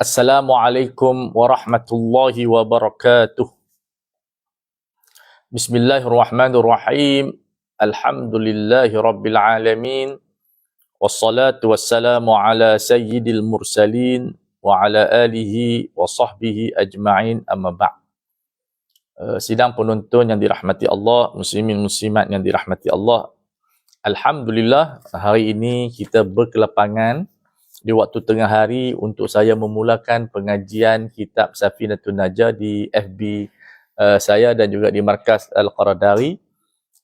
Assalamualaikum warahmatullahi wabarakatuh. Bismillahirrahmanirrahim. Alhamdulillahi rabbil alamin. Wassalatu wassalamu ala sayyidil mursalin wa ala alihi wa sahbihi ajma'in amma ba' uh, sidang penonton yang dirahmati Allah, muslimin muslimat yang dirahmati Allah. Alhamdulillah hari ini kita berkelapangan di waktu tengah hari untuk saya memulakan pengajian kitab Safinatun Najah di FB uh, saya dan juga di Markas Al-Qaradari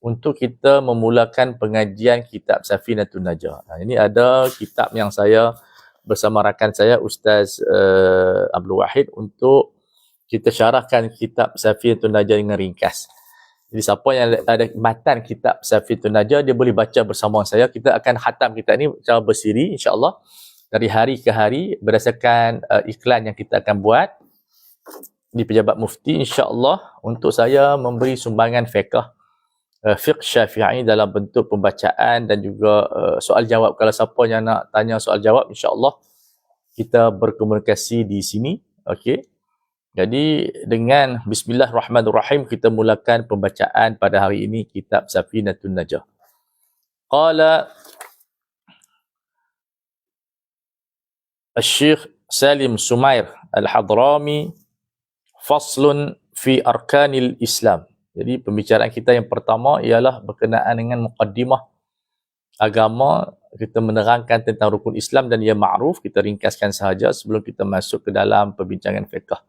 untuk kita memulakan pengajian kitab Safinatun Najah. Nah, ini ada kitab yang saya bersama rakan saya Ustaz uh, Abdul Wahid untuk kita syarahkan kitab Safinatun Najah dengan ringkas. Jadi siapa yang ada matan kitab Safinatun Najah dia boleh baca bersama saya. Kita akan khatam kitab ini secara bersiri insya-Allah dari hari ke hari berdasarkan uh, iklan yang kita akan buat di pejabat mufti insya-Allah untuk saya memberi sumbangan fiqh uh, fiqh syafi'i dalam bentuk pembacaan dan juga uh, soal jawab. Kalau siapa yang nak tanya soal jawab insya-Allah kita berkomunikasi di sini. Okey. Jadi dengan bismillahirrahmanirrahim kita mulakan pembacaan pada hari ini kitab Safinatun Najah. Qala Syekh Salim Sumair Al-Hadrami Faslun fi Arkanil Islam. Jadi pembicaraan kita yang pertama ialah berkenaan dengan mukaddimah agama. Kita menerangkan tentang rukun Islam dan ia ma'ruf. Kita ringkaskan sahaja sebelum kita masuk ke dalam perbincangan fiqah.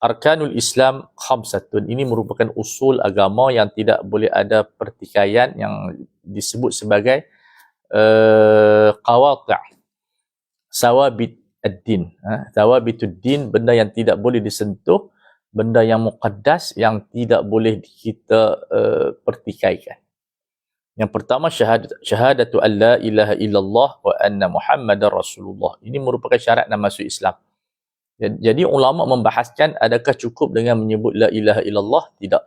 Arkanul Islam khamsatun. Ini merupakan usul agama yang tidak boleh ada pertikaian yang disebut sebagai eh, uh, qawati'ah sawabit ad-din. Ha? Sawabit ad-din, benda yang tidak boleh disentuh, benda yang muqaddas yang tidak boleh kita uh, pertikaikan. Yang pertama syahadat syahadatu an la ilaha illallah wa anna muhammadar rasulullah. Ini merupakan syarat nak masuk Islam. Jadi ulama membahaskan adakah cukup dengan menyebut la ilaha illallah? Tidak.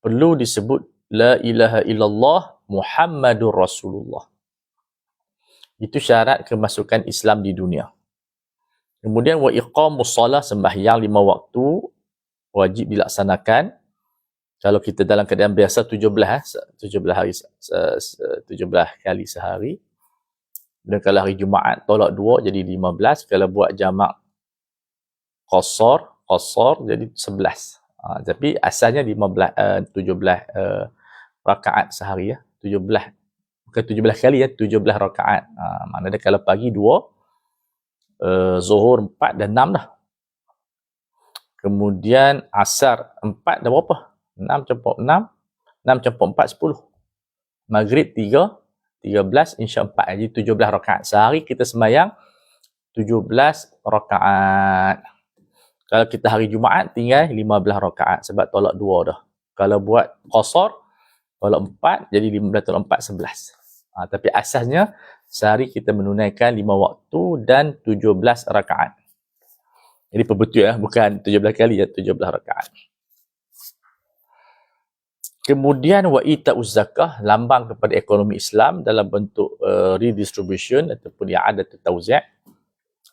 Perlu disebut la ilaha illallah muhammadur rasulullah. Itu syarat kemasukan Islam di dunia. Kemudian wa iqamus salah sembahyang lima waktu wajib dilaksanakan. Kalau kita dalam keadaan biasa 17 17 eh, hari 17 kali sehari. Dan kalau hari Jumaat tolak dua jadi 15. Kalau buat jamak qasar, qasar jadi 11. Ha, tapi asalnya 15 uh, 17 uh, rakaat sehari ya. 17 bukan 17 kali ya 17 rakaat. Ha, maknanya kalau pagi 2 uh, eh, zuhur 4 dan 6 dah. Kemudian asar 4 dah berapa? 6 campur 6 6 campur 4 10 maghrib 3 13 insya 4 jadi 17 rakaat. Sehari kita sembahyang 17 rakaat. Kalau kita hari Jumaat tinggal 15 rakaat sebab tolak 2 dah. Kalau buat qasar tolak 4 jadi 15 tolak 4 11 Ha, tapi asasnya sehari kita menunaikan lima waktu dan tujuh belas rakaat. Jadi perbetul ya, bukan tujuh belas kali ya, tujuh belas rakaat. Kemudian wa ita'uz zakah lambang kepada ekonomi Islam dalam bentuk uh, redistribution ataupun i'adat tauzi'.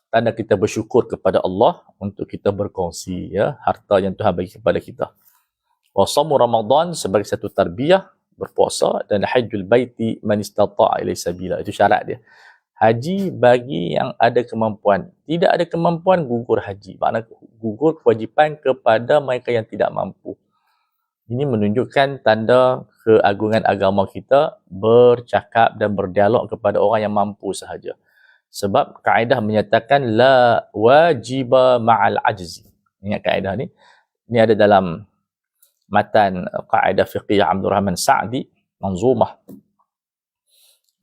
Tanda kita bersyukur kepada Allah untuk kita berkongsi ya harta yang Tuhan bagi kepada kita. Wa Ramadan sebagai satu tarbiyah berpuasa dan hajjul baiti man istata'a ilaihi sabila. Itu syarat dia. Haji bagi yang ada kemampuan. Tidak ada kemampuan gugur haji. Makna gugur kewajipan kepada mereka yang tidak mampu. Ini menunjukkan tanda keagungan agama kita bercakap dan berdialog kepada orang yang mampu sahaja. Sebab kaedah menyatakan la wajiba ma'al ajzi. Ingat kaedah ni? Ini ada dalam matan kaedah fiqhiyah Abdul Rahman Sa'di manzumah.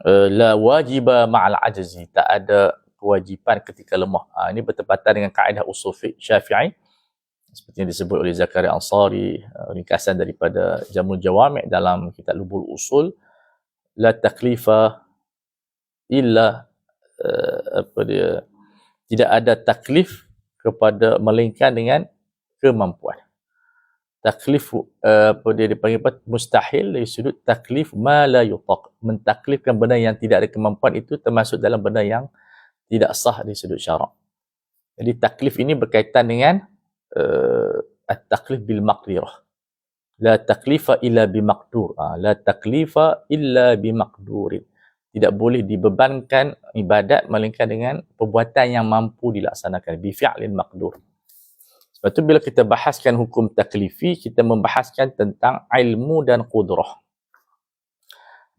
Uh, la wajiba ma'al ajzi. Tak ada kewajipan ketika lemah. Ha, ini bertepatan dengan kaedah usul fiqh syafi'i. Seperti yang disebut oleh Zakaria Ansari uh, ringkasan daripada Jamul Jawami' dalam kitab Lubul Usul. La taklifa illa uh, apa dia tidak ada taklif kepada melainkan dengan kemampuan taklif uh, apa dia dipanggil apa mustahil dari sudut taklif ma la yutaq mentaklifkan benda yang tidak ada kemampuan itu termasuk dalam benda yang tidak sah di sudut syarak Jadi taklif ini berkaitan dengan uh, at-taklif bil maqdirah. La taklifa illa bi maqdur. Ha, la taklifa illa bi maqdurin. Tidak boleh dibebankan ibadat melainkan dengan perbuatan yang mampu dilaksanakan. Bi fi'lin maqdur. Sebab tu bila kita bahaskan hukum taklifi, kita membahaskan tentang ilmu dan qudrah.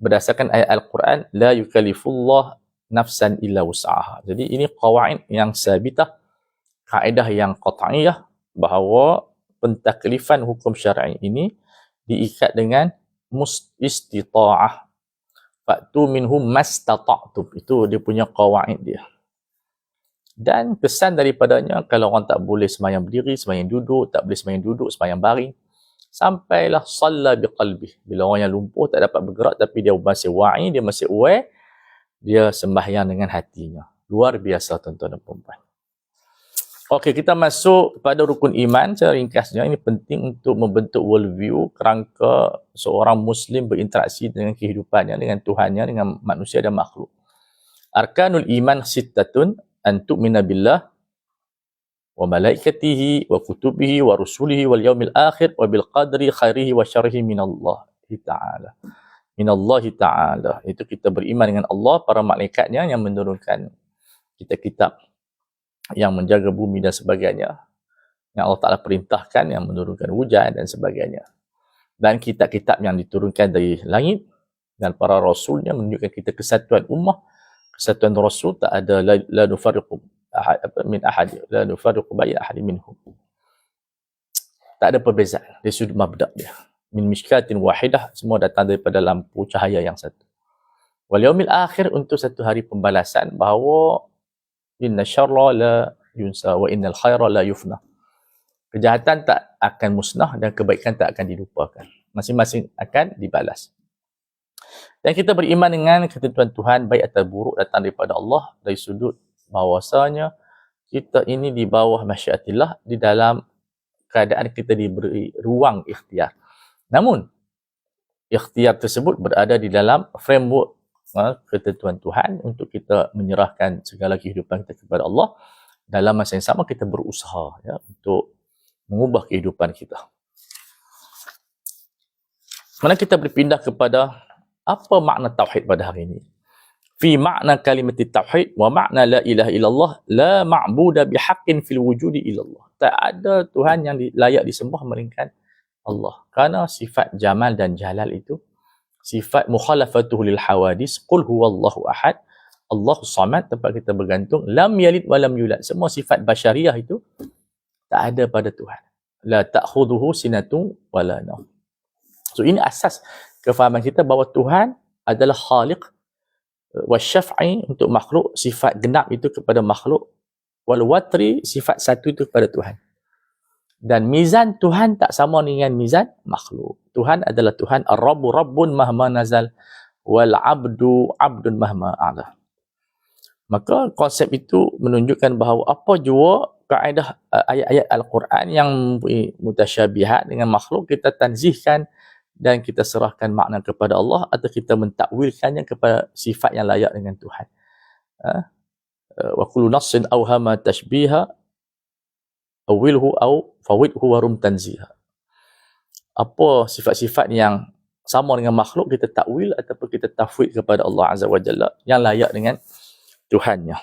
Berdasarkan ayat Al-Quran, la yukalifullah nafsan illa wus'aha. Jadi ini qawaid yang sabitah, kaedah yang qat'iyah bahawa pentaklifan hukum syar'i ini diikat dengan mustita'ah. Faktu minhum mastata'tum. Itu dia punya qawaid dia. Dan kesan daripadanya kalau orang tak boleh semayang berdiri, semayang duduk, tak boleh semayang duduk, semayang baring. Sampailah salla biqalbih. Bila orang yang lumpuh tak dapat bergerak tapi dia masih wa'i, dia masih aware, dia sembahyang dengan hatinya. Luar biasa tuan-tuan dan perempuan. Okey, kita masuk pada rukun iman secara ringkasnya. Ini penting untuk membentuk worldview kerangka seorang Muslim berinteraksi dengan kehidupannya, dengan Tuhannya, dengan manusia dan makhluk. Arkanul iman sittatun an tu'mina billah wa malaikatihi wa kutubihi wa rusulihi wal yaumil akhir wa bil qadri khairihi wa syarrihi min Allah Ta'ala. Min Allah Ta'ala. Itu kita beriman dengan Allah, para malaikatnya yang menurunkan kita kitab yang menjaga bumi dan sebagainya yang Allah Ta'ala perintahkan yang menurunkan hujan dan sebagainya dan kitab-kitab yang diturunkan dari langit dan para rasulnya menunjukkan kita kesatuan ummah kesatuan rasul tak ada la, la nufariqu ahad min ahad la nufariqu bayin ahad minhum tak ada perbezaan dia sudut mabda' dia min mishkatin wahidah semua datang daripada lampu cahaya yang satu wal yaumil akhir untuk satu hari pembalasan bahawa inna syarra la yunsa wa innal khaira la yufna. Kejahatan tak akan musnah dan kebaikan tak akan dilupakan. Masing-masing akan dibalas. Dan kita beriman dengan ketentuan Tuhan baik atau buruk datang daripada Allah dari sudut bahawasanya kita ini di bawah masyiatillah di dalam keadaan kita diberi ruang ikhtiar. Namun, ikhtiar tersebut berada di dalam framework uh, ketentuan Tuhan untuk kita menyerahkan segala kehidupan kita kepada Allah dalam masa yang sama kita berusaha ya untuk mengubah kehidupan kita. Mana kita berpindah kepada apa makna tauhid pada hari ini? Fi makna kalimat tauhid wa makna la ilaha illallah la ma'budu bihaqqin fil wujudi illallah. Tak ada Tuhan yang layak disembah melainkan Allah. Karena sifat jamal dan jalal itu sifat mukhalafatuhu lil hawadis qul huwallahu ahad Allahu samad tempat kita bergantung lam yalid wa lam yulad semua sifat basyariah itu tak ada pada Tuhan la ta'khuduhu sinatu wala naum so ini asas kefahaman kita bahawa Tuhan adalah khaliq wa syaf'i untuk makhluk sifat genap itu kepada makhluk wal watri sifat satu itu kepada Tuhan dan mizan Tuhan tak sama dengan mizan makhluk. Tuhan adalah Tuhan Ar-Rabbu Rabbun Mahma Nazal wal Abdu Abdun Mahma A'la. Maka konsep itu menunjukkan bahawa apa jua kaedah uh, ayat-ayat Al-Quran yang mutasyabihat dengan makhluk kita tanzihkan dan kita serahkan makna kepada Allah atau kita mentakwilkannya kepada sifat yang layak dengan Tuhan. Uh, wa kullu nassin awhama tashbiha awilhu au fawidhu warum tanziha. Apa sifat-sifat yang sama dengan makhluk kita takwil ataupun kita tafwid kepada Allah Azza wa Jalla yang layak dengan Tuhannya.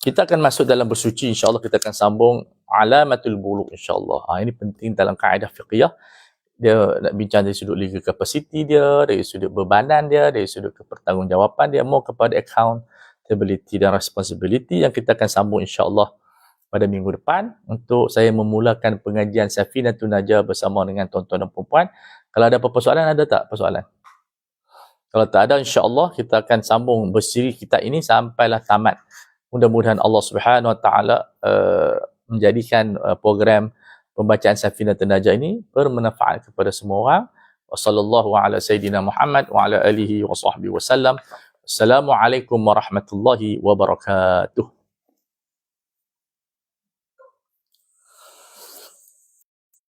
Kita akan masuk dalam bersuci insyaAllah kita akan sambung alamatul bulu insyaAllah. Ha, ini penting dalam kaedah fiqiyah. Dia nak bincang dari sudut legal capacity dia, dari sudut bebanan dia, dari sudut kepertanggungjawapan dia, mau kepada accountability dan responsibility yang kita akan sambung insyaAllah pada minggu depan untuk saya memulakan pengajian Safinatun Najah bersama dengan tuan-tuan dan puan Kalau ada apa-apa soalan, ada tak persoalan? Kalau tak ada, insya-Allah kita akan sambung bersiri kita ini sampailah tamat. Mudah-mudahan Allah Subhanahu Wa Taala uh, menjadikan uh, program pembacaan Safinatun Najah ini bermanfaat kepada semua orang. Wassallallahu ala sayyidina Muhammad wa ala alihi wa sahbihi wasallam. Assalamualaikum warahmatullahi wabarakatuh.